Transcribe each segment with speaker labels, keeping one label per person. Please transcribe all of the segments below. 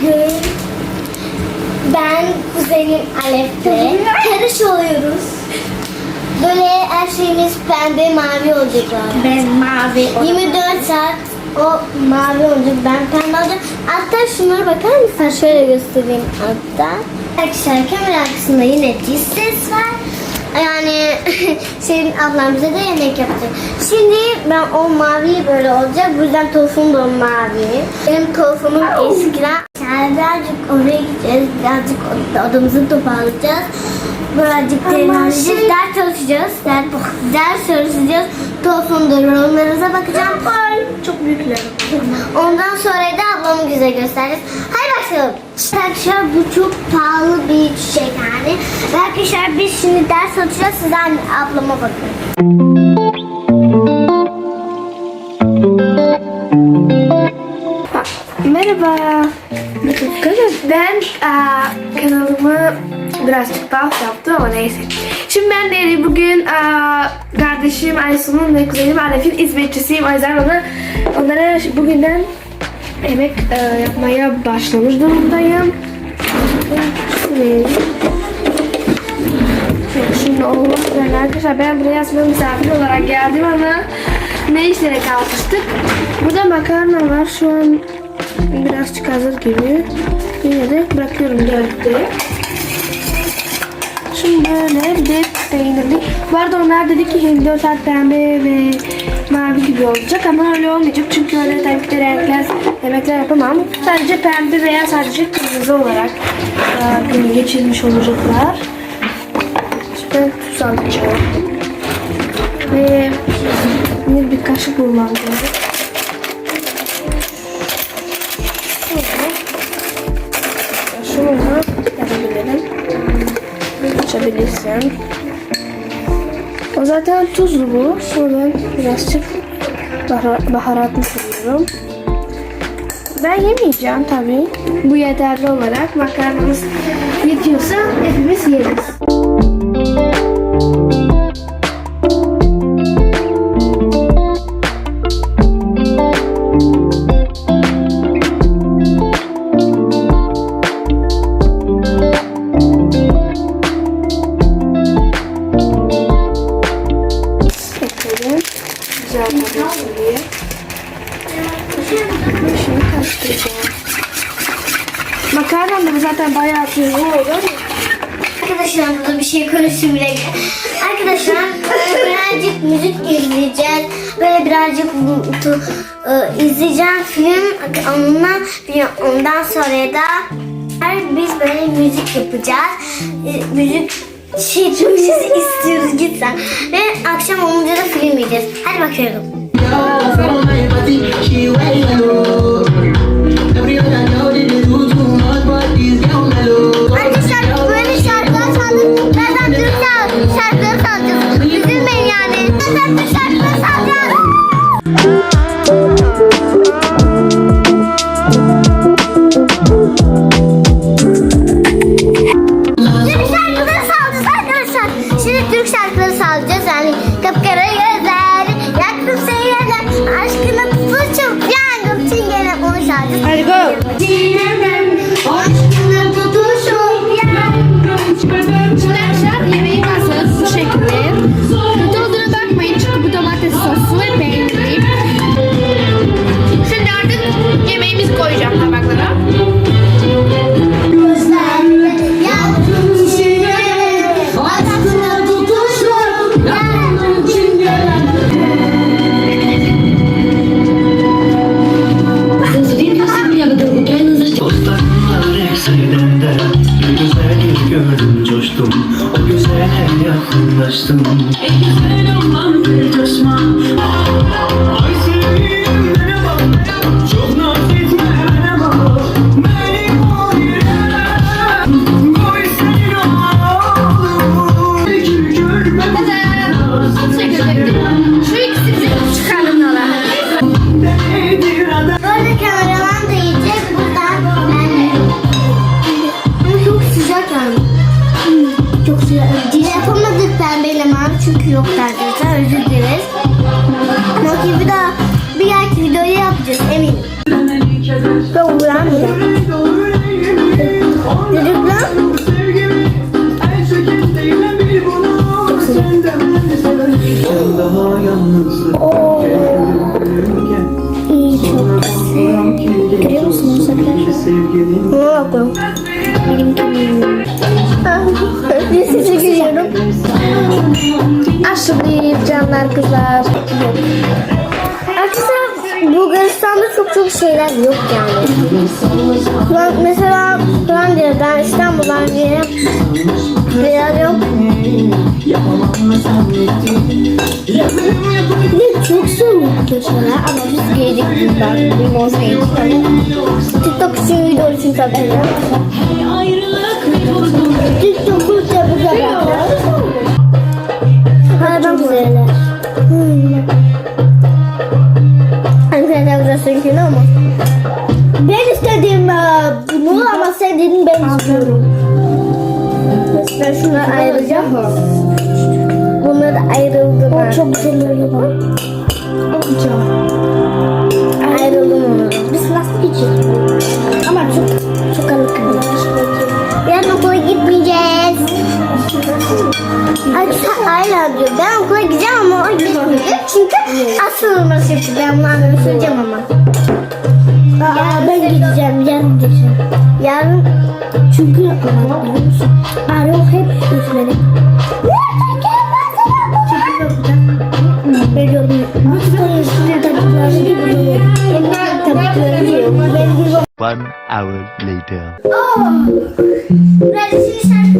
Speaker 1: Bugün ben kuzenim Alef'le yarış oluyoruz. Böyle her şeyimiz pembe mavi olacak.
Speaker 2: Ben mavi.
Speaker 1: 24 saat o mavi olacak ben pembe olacağım. Hatta şunlara bakar mısın? Şöyle göstereyim hatta. Arkadaşlar kamera arkasında yine diz ses var. Yani senin ablam bize de yemek yapacak. Şimdi ben o mavi böyle olacak. Bu yüzden tofum da mavi. Benim tofumum eskiden. Yani birazcık oraya gideceğiz. Birazcık odamızı toparlayacağız. Birazcık dinleneceğiz. Ders çalışacağız. Ders, ders çalışacağız. Tofumda yorumlarınıza bakacağım.
Speaker 2: Çok büyükler.
Speaker 1: Ondan sonra da ablamı güzel göstereceğiz. Hadi başlayalım. Arkadaşlar bu çok pahalı bir çiçek yani. Arkadaşlar biz şimdi ders çalışacağız. Siz de ablama bakın.
Speaker 2: Merhaba. Ben aa, kanalımı birazcık daha yaptım ama neyse. Şimdi ben de bugün aa, kardeşim Aysun'un ve kuzenim Arif'in hizmetçisiyim. O yüzden ona, onlara bugünden yemek aa, yapmaya başlamış durumdayım. Şimdi olmak üzere arkadaşlar ben buraya aslında misafir olarak geldim ama ne işlere kalkıştık. Burada makarna var şu an birazcık hazır gibi. Yine de bırakıyorum dörtte. Şimdi böyle bir de peynirli. Bu arada onlar dedi ki 24 saat pembe ve mavi gibi olacak ama öyle olmayacak çünkü öyle tabii ki de renkler yemekler yapamam. Sadece pembe veya sadece kırmızı olarak e, günü geçirmiş olacaklar. Ben tuz alacağım. Ve bir kaşık bulmam lazım. Açabilirsem. O zaten tuzlu bu. Şuradan birazcık bahar, baharatını koyuyorum. Ben yemeyeceğim tabii. Bu yeterli olarak makarnamız yetiyorsa hepimiz yeriz. Karıştıracağım. Makarnam da zaten bayağı tuzlu oldu.
Speaker 1: Arkadaşlar burada bir şey konuşayım bile. Arkadaşlar birazcık müzik izleyeceğiz. Böyle birazcık tu- e, izleyeceğim film. Ondan, ondan sonra da biz böyle müzik yapacağız. E, Müzik şey çok şey istiyoruz gitsen. Ve akşam olunca da film yiyeceğiz. Hadi bakalım.
Speaker 3: Ay sevgilim merhaba Çok
Speaker 2: Kızlar.
Speaker 1: Arkadaşlar Bulgaristan'da çok çok şeyler yok yani. Ben mesela Hollanda'dan İstanbul'dan diye şeyler yok. Ne çok soğuk köşeler ama biz giydik bundan. Limon giydik. TikTok için video için tabii. TikTok'u da bu kadar. Hmm. Arkadaşlar biraz sökülü ama. Ben istedim e, bunu ama sen dedin ben istiyorum. Mesela şunu ayıracağım. Bunlar ayrıldı. O çok güzel oluyor bak. Ayrıldım onu. Biz lastik için. Ama çok çok alıklı. Yarın okula gitmeyeceğiz. Hala diyor. Ben okula gideceğim ama o gitmeyecek. Çünkü asıl olması için. Ben bunu anneme söyleyeceğim ama. Aa, ben gideceğim. Yarın gideceğim. Yarın çünkü ama biliyor musun? Hep üzmeni. Veriyorum. Tabii gibi. Tabii gibi. Ben gibi.
Speaker 4: One hour later.
Speaker 1: Ben şimdi şarkı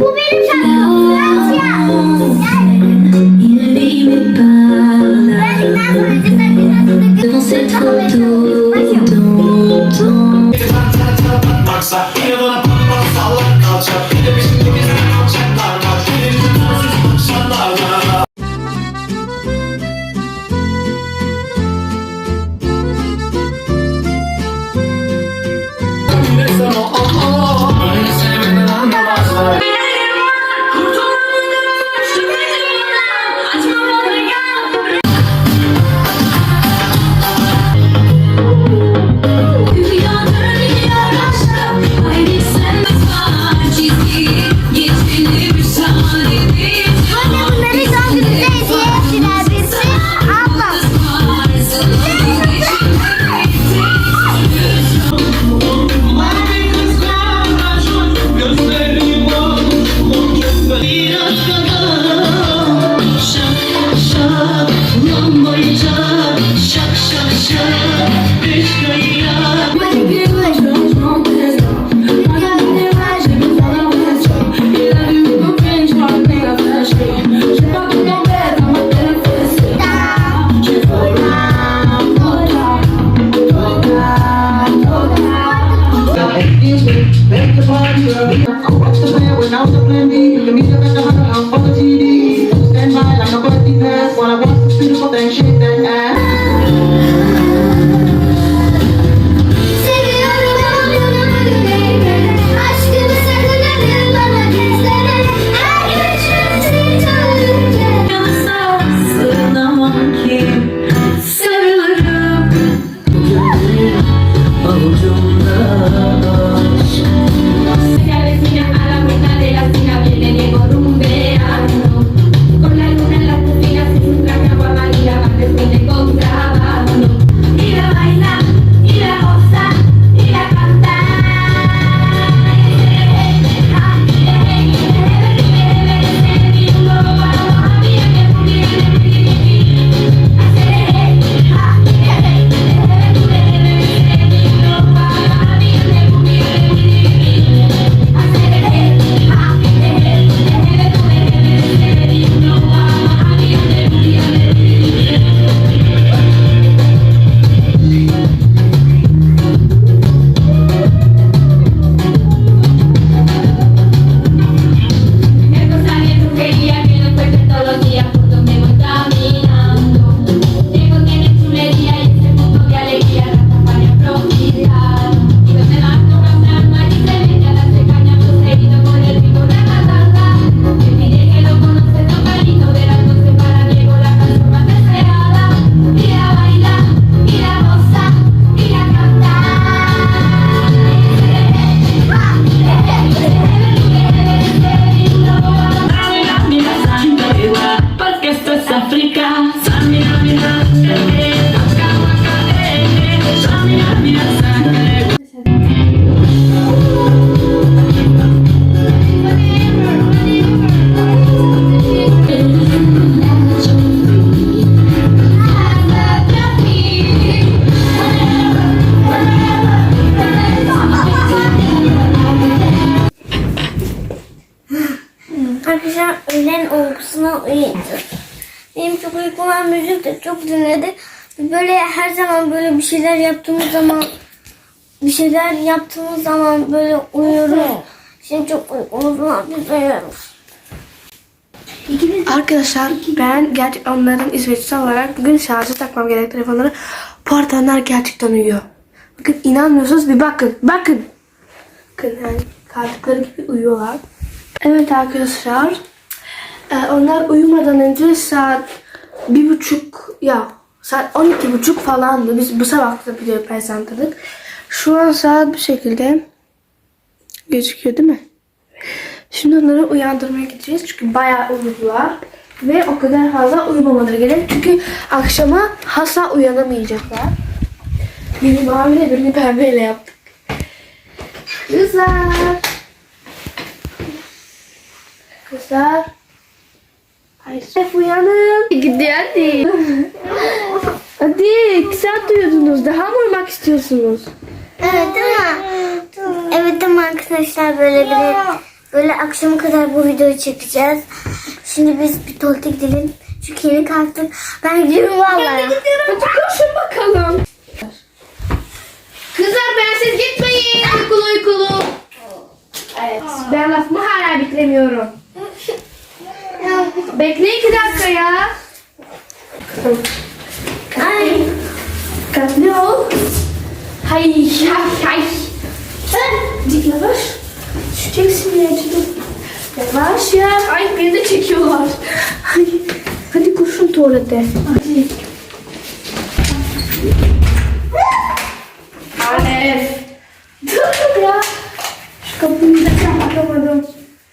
Speaker 1: Bu benim şarkım. Fransya. Verdikten sonra cesaret cesaret
Speaker 5: Baksa Var.
Speaker 1: Müzik de çok dinledik. Böyle her zaman böyle bir şeyler yaptığımız zaman bir şeyler yaptığımız zaman böyle uyuyoruz. Şimdi çok uykumuz var. Biz uyuyoruz.
Speaker 2: Arkadaşlar ben gerçek onların İsveçlisi olarak bugün şarjı takmam gerek telefonları. Bu arada gerçekten uyuyor. Bakın inanmıyorsunuz bir bakın. Bakın. Bakın yani kaldıkları gibi uyuyorlar. Evet arkadaşlar. e, onlar uyumadan önce saat bir buçuk ya saat on iki buçuk falandı. Biz bu sabah da video presentladık. Şu an saat bu şekilde gözüküyor değil mi? Şimdi onları uyandırmaya gideceğiz çünkü bayağı uyudular. Ve o kadar fazla uyumamaları gerek. Çünkü akşama asla uyanamayacaklar. Birini maviyle birini pembeyle yaptık. Kızlar. Kızlar. Ay Şef uyanın. Gidiyor hadi. hadi iki saat uyudunuz. Daha mı uyumak istiyorsunuz?
Speaker 1: Evet ama evet ama arkadaşlar böyle bir böyle akşama kadar bu videoyu çekeceğiz. Şimdi biz bir tuvalete gidelim. Çünkü yeni kalktık. Ben gidiyorum vallahi.
Speaker 2: Hadi koşun bakalım. Kızlar bensiz gitmeyin. Uykulu uykulu. Evet. Ben lafımı hala bitiremiyorum. Bekle iki dakika ya.
Speaker 1: Ay.
Speaker 2: Dikkatli ol. Hay hay hay. Dik yavaş. Düşeceksin ya canım. Yavaş ya. Ay beni de çekiyorlar. Hadi, hadi koşun tuvalete. Hadi. Alev. Dur ya. Şu kapıyı da kapatamadım.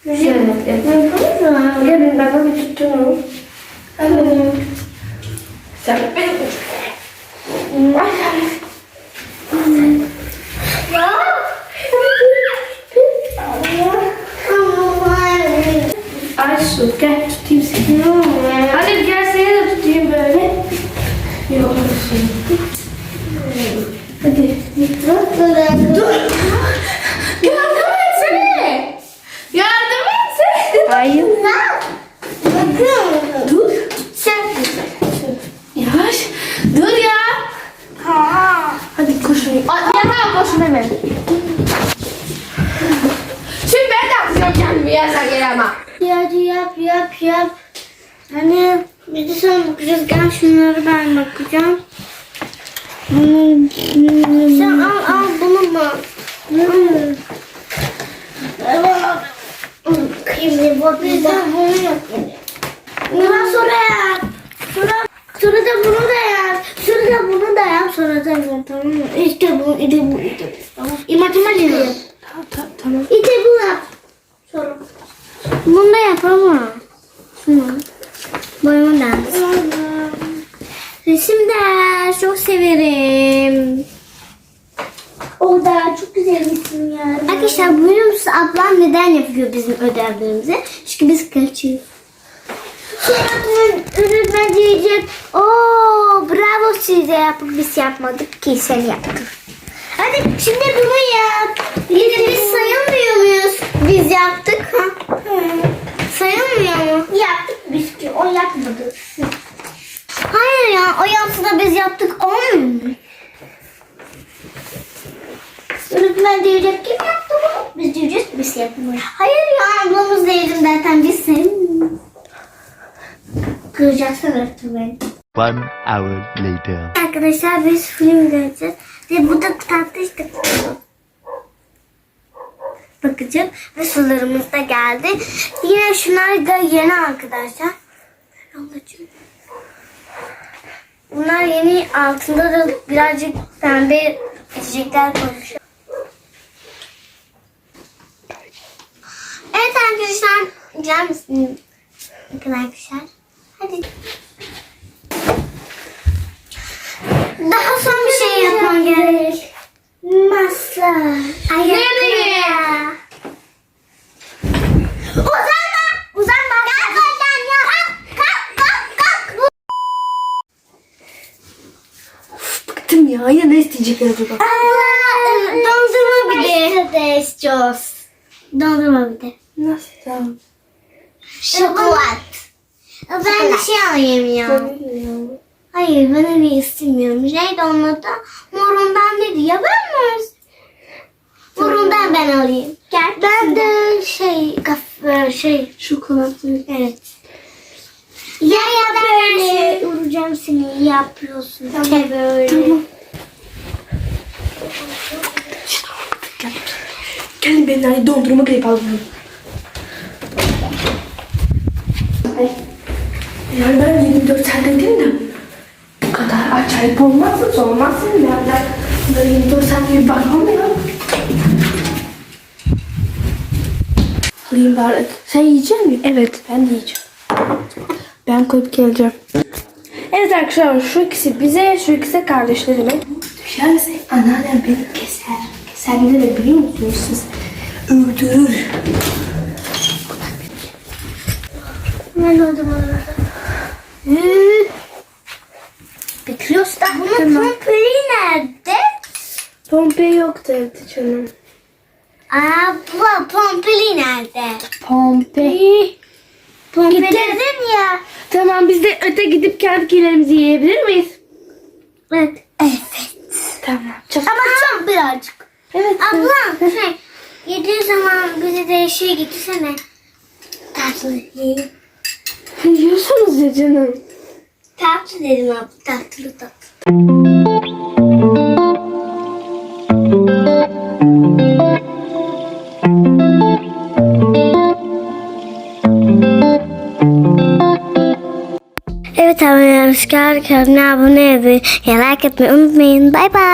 Speaker 2: Şöyle. Gelin bana bir tutun. Hadi. Sen beni Ay su gel tutayım seni. Hadi gel seni de tutayım böyle. Yok. Hadi. Dur. Hayır.
Speaker 1: Bakın.
Speaker 2: Dur.
Speaker 1: Sen.
Speaker 2: Yavaş. Dur ya. Hadi koşun. Yatağa koşun hemen. Şimdi ben de yapacağım kendimi yerden gel ama.
Speaker 1: Hadi yap yap yap. Hani bir de sen bakacağız. Gel şunları ben bakacağım. Sen al al bunu bak. Kıyımlı bak. Bir de bunu yap. Bundan sonra yap. Sonra, sonra da bunu da yap. Sonra da bunu da yap. Sonra da bunu tamam mı? İşte bu, işte bu, işte bu. Tamam. İmatematik yap.
Speaker 2: Tamam, tamam, tamam.
Speaker 1: İşte bu yap. Sonra. Bunu da yap ama. Şunu. Boyama dans. Resim de çok severim. O da çok güzel resim ya. Arkadaşlar biliyor musunuz ablam neden yapıyor bizim ödevlerimizi? Çünkü biz kaçıyoruz. Öğretmen, öğretmen diyecek, ooo bravo size yapıp biz yapmadık ki sen yaptın. Hadi şimdi bunu yap. Yine biz sayılmıyor muyuz? Biz yaptık ha. Sayılmıyor mu? Yaptık biz ki o yapmadı. Hayır ya o yaptı da biz yaptık olmuyor mu? Öğretmen diyecek kim yaptı bunu? Biz diyeceğiz biz yapmıyoruz. Hayır ya ablamız değilim zaten biz sayılmıyoruz. Kıracaksın öğretmen.
Speaker 4: One hour later.
Speaker 1: Arkadaşlar biz film göreceğiz. Ve bu da tatlı. Bakacağım. Ve sularımız da geldi. Yine şunlar da yeni arkadaşlar. Ablacığım. Bunlar yeni altında da birazcık pembe içecekler koymuş. Evet arkadaşlar. Güzel misin? Bakın arkadaşlar. Hadi. Daha son bir şey yapmam gerek. Masa. Nereye? Uzanma. Uzanma. Kalk oradan ya. Kalk kalk kalk. kalk.
Speaker 2: Bıktım ya. Yine ne isteyecekler acaba?
Speaker 1: Aa, Dondurma bir de. Dondurma bir de.
Speaker 2: Nasıl? Tamam.
Speaker 1: Şokolat. Ben de şey alayım ya. Hayır ben öyle istemiyorum. Neydi onun adı? Morundan neydi? Ya ben mi? Morundan ben alayım. Gel. Ben de şey kaf şey
Speaker 2: Şokolatlı.
Speaker 1: evet. Ya ya böyle vuracağım seni yapıyorsun. Tamam. böyle.
Speaker 2: Tamam. Gelin benimle dondurma grip aldım. Yani ben 24 saat dedim de bu kadar acayip olmaz mı? Olmaz mı? Yani böyle 24 saat gibi bakmam ya. Alayım bari. Sen yiyecek misin? Evet ben de yiyeceğim. Ben koyup geleceğim. Evet arkadaşlar şu ikisi bize, şu ikisi kardeşlerime. Düşerse anneannem beni keser. Keser de biliyor musunuz siz? Öldürür.
Speaker 1: Ben oldum orada.
Speaker 2: Da.
Speaker 1: Bunun pompeli nerede?
Speaker 2: Pompei yok dedi canım.
Speaker 1: Aa bu pompeli nerede?
Speaker 2: Pompei.
Speaker 1: Pompeli
Speaker 2: Gitti.
Speaker 1: dedim ya.
Speaker 2: Tamam biz de öte gidip kendilerimizi yiyebilir miyiz?
Speaker 1: Evet. Evet.
Speaker 2: Tamam. Çok
Speaker 1: Ama çok birazcık.
Speaker 2: Evet.
Speaker 1: Ablam şey yediği zaman bize de şey getirsene. Tatlı yiyelim.
Speaker 2: Yiyorsunuz ya canım.
Speaker 1: Tatlı dedim abi. Tatlı tatlı. Evet arkadaşlar kanalına abone olmayı, like etmeyi unutmayın. Bay bay.